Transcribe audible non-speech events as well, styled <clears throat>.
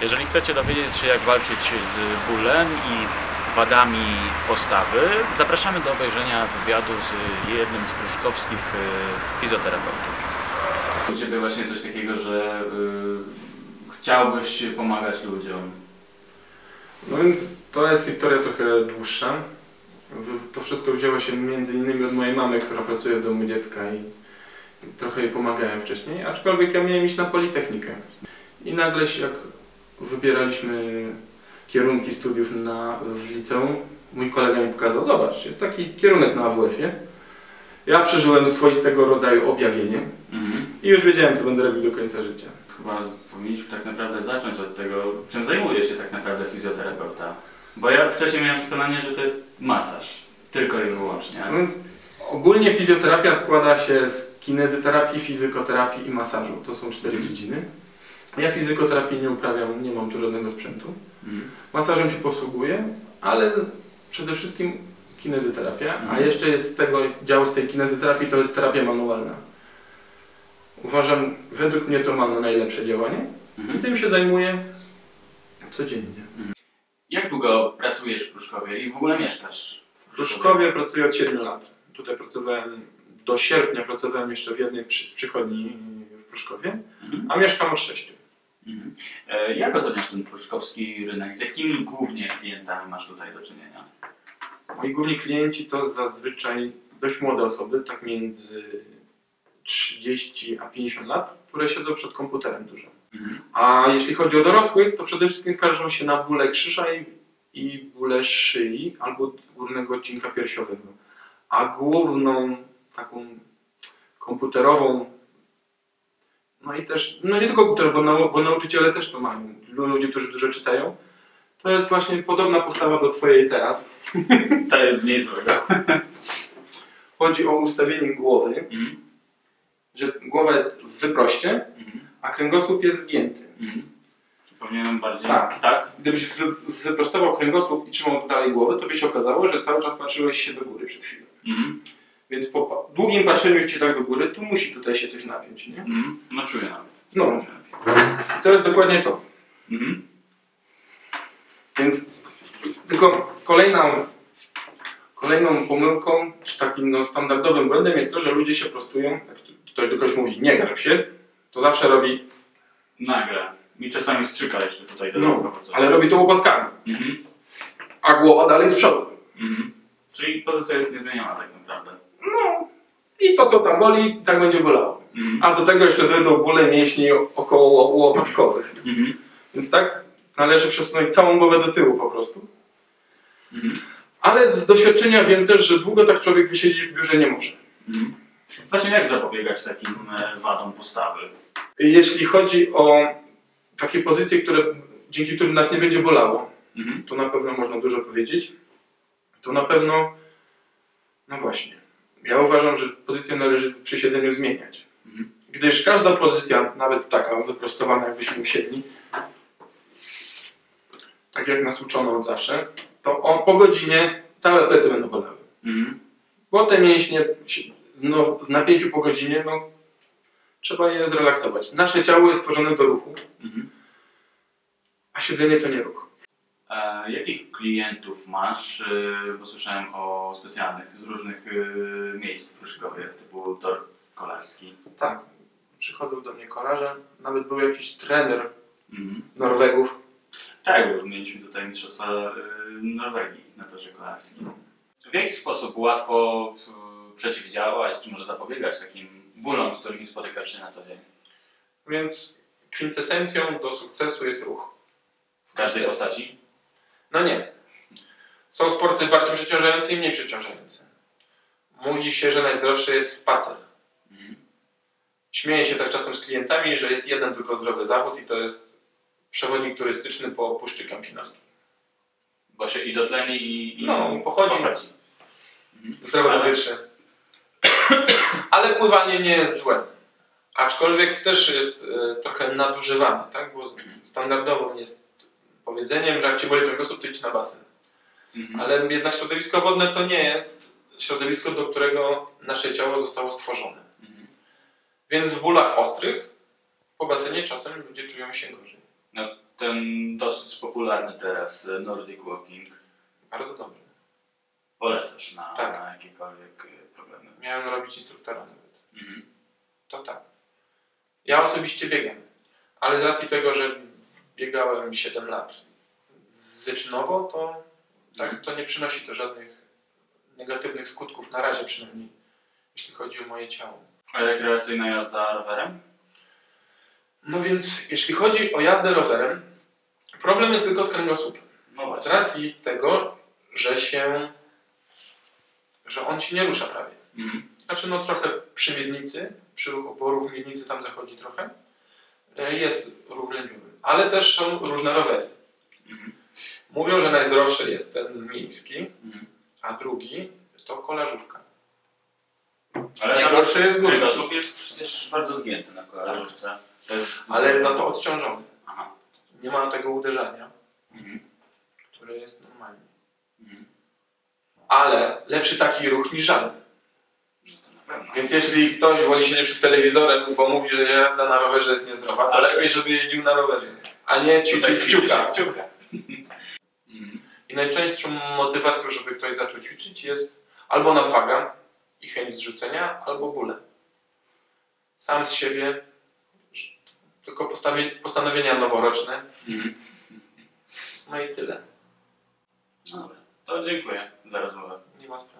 Jeżeli chcecie dowiedzieć się, jak walczyć z bólem i z wadami postawy, zapraszamy do obejrzenia wywiadu z jednym z pruszkowskich y, fizjoterapeutów. U Ciebie właśnie coś takiego, że y, chciałbyś pomagać ludziom. No więc to jest historia trochę dłuższa. To wszystko wzięło się między innymi od mojej mamy, która pracuje w domu dziecka i i trochę jej pomagałem wcześniej, aczkolwiek ja miałem iść na Politechnikę. I nagle się jak wybieraliśmy kierunki studiów na, w liceum, mój kolega mi pokazał, zobacz, jest taki kierunek na AWF-ie. Ja przeżyłem swoistego rodzaju objawienie Mhm. i już wiedziałem, co będę robił do końca życia. Chyba powinniśmy tak naprawdę zacząć od tego, czym zajmuje się tak naprawdę fizjoterapeuta. Bo ja wcześniej miałem przekonanie, że to jest masaż. Tylko i wyłącznie. No ogólnie fizjoterapia składa się z kinezyterapii, fizykoterapii i masażu. To są cztery Mhm. dziedziny. Ja fizykoterapii nie uprawiam, nie mam tu żadnego sprzętu. Mhm. Masażem się posługuję, ale przede wszystkim kinezyterapia, a Mhm. jeszcze jest z tego dział z tej kinezyterapii to jest terapia manualna. Uważam, według mnie to ma najlepsze działanie i Mhm. tym się zajmuję codziennie. Jak długo pracujesz w Pruszkowie i w ogóle mieszkasz W Pruszkowie pracuję od 7 lat. Tutaj pracowałem do sierpnia, pracowałem jeszcze w jednej przy, z przychodni w Pruszkowie, Mhm. a mieszkam od 6. Mhm. E, Jak oceniasz ten pruszkowski rynek? Z jakimi głównie klientami masz tutaj do czynienia? Moi główni klienci to zazwyczaj dość młode osoby, tak między 30 a 50 lat, które siedzą przed komputerem dużo. Mhm. A jeśli chodzi o dorosłych, to przede wszystkim skarżą się na bóle krzyża i, i bóle szyi albo górnego odcinka piersiowego. A główną taką komputerową, no i też, no nie tylko komputerową, bo, nau, bo nauczyciele też to mają, ludzie, którzy dużo czytają, to jest właśnie podobna postawa do Twojej teraz. <laughs> Co jest mniej złego? Chodzi o ustawienie głowy, Mhm. że głowa jest w wyproście, Mhm. a kręgosłup jest zgięty. Mhm. Powinienem bardziej... Tak. tak? Gdybyś wy, wyprostował kręgosłup i trzymał dalej głowę, to by się okazało, że cały czas patrzyłeś się do góry przed chwilą. Mhm. Więc po długim patrzeniu ci tak do góry, tu musi tutaj się coś napiąć, nie? Mhm. No czuję nawet. No, i to jest dokładnie to. Mhm. Więc tylko kolejną, kolejną pomyłką, czy takim no, standardowym błędem jest to, że ludzie się prostują, jak ktoś do kogoś mówi nie garb się, to zawsze robi, Nagle. Mi czasami strzyka jeszcze tutaj do no, ale robi to łopatkami, Mhm. a głowa dalej z przodu. Mhm. Czyli pozycja jest niezmieniona tak naprawdę. I to co tam boli, tak będzie bolało. Mhm. A do tego jeszcze dojdą bóle mięśni około łopatkowych. Mhm. Więc tak należy przesunąć całą głowę do tyłu po prostu. Mhm. Ale z doświadczenia wiem też, że długo tak człowiek wysiedzieć w biurze nie może. Właśnie jak zapobiegać takim e, wadom postawy? Jeśli chodzi o takie pozycje, które, dzięki którym nas nie będzie bolało, to na pewno można dużo powiedzieć. To na pewno, no właśnie, ja uważam, że pozycję należy przy siedzeniu zmieniać. Mhm. Gdyż każda pozycja, nawet taka wyprostowana, jakbyśmy usiedli, tak jak nas uczono od zawsze, to o, po godzinie całe plecy będą bolały. Mhm. Bo te mięśnie no, w napięciu po godzinie, no, trzeba je zrelaksować. Nasze ciało jest stworzone do ruchu, Mhm. a siedzenie to nie ruch. Jakich klientów masz? E, bo słyszałem o specjalnych z różnych e, miejsc w Pruszkowie, typu tor kolarski. Tak, przychodzą do mnie kolarze, nawet był jakiś trener Mhm. Norwegów. Tak, bo mieliśmy tutaj Mistrzostwa e, Norwegii na torze kolarskim. W jaki sposób łatwo przeciwdziałać, czy może zapobiegać takim bólom, z którymi spotykasz się na co dzień? Więc kwintesencją do sukcesu jest ruch. W każdej postaci? No nie. Są sporty bardziej przeciążające i mniej przeciążające. Mówi się, że najzdrowszy jest spacer. Mhm. Śmieję się tak czasem z klientami, że jest jeden tylko zdrowy zawód i to jest przewodnik turystyczny po Puszczy Kampinoskiej. Bo się i dotleni i, i No, pochodzi. pochodzi. Zdrowe Ale- powietrze. <clears throat> Ale pływanie nie jest złe. Aczkolwiek też jest e, trochę nadużywane, tak? Bo standardową jest powiedzeniem, że jak cię boli kręgosłup, to idź na basen. Mhm. Ale jednak środowisko wodne to nie jest środowisko, do którego nasze ciało zostało stworzone. Mhm. Więc w bólach ostrych po basenie czasem ludzie czują się gorzej. ten dosyć popularny teraz y, Nordic Walking. Bardzo dobry. Polecasz na, Tak. na jakiekolwiek y, problemy. Miałem robić instruktora nawet. Mhm. To tak. Ja osobiście biegam, ale z racji tego, że biegałem 7 lat wyczynowo, to, tak, to nie przynosi to żadnych negatywnych skutków, na razie przynajmniej, jeśli chodzi o moje ciało. A rekreacyjna jazda rowerem? No więc, jeśli chodzi o jazdę rowerem, problem jest tylko z kręgosłupem. No Z racji tego, że się, że on się nie rusza prawie. Mhm. Znaczy no trochę przy miednicy, przy ruchu, bo ruch miednicy tam zachodzi trochę, e, jest ruch lędźwiowy. Ale też są różne rowery. Mhm. Mówią, że najzdrowszy jest ten miejski, Mhm. a drugi to kolażówka. Ale Najgorszy jest górski. Kręgosłup jest przecież bardzo zgięty na kolażówce. To jest... Ale za to odciążony. Aha. Nie ma tego uderzania, Mhm. które jest normalnie. Mhm. Ale lepszy taki ruch niż żaden. No to na pewno. Więc jeśli ktoś woli siedzieć przed telewizorem, bo mówi, że jazda na rowerze jest niezdrowa, to Ale- lepiej, żeby jeździł na rowerze, a nie ćwiczył kciuka. I najczęstszą motywacją, żeby ktoś zaczął ćwiczyć jest albo nadwaga i chęć zrzucenia, albo bóle. Sam z siebie, tylko postanowienia noworoczne, Mhm. no i tyle. Dobra. To dziękuję za rozmowę. Nie ma sprawy.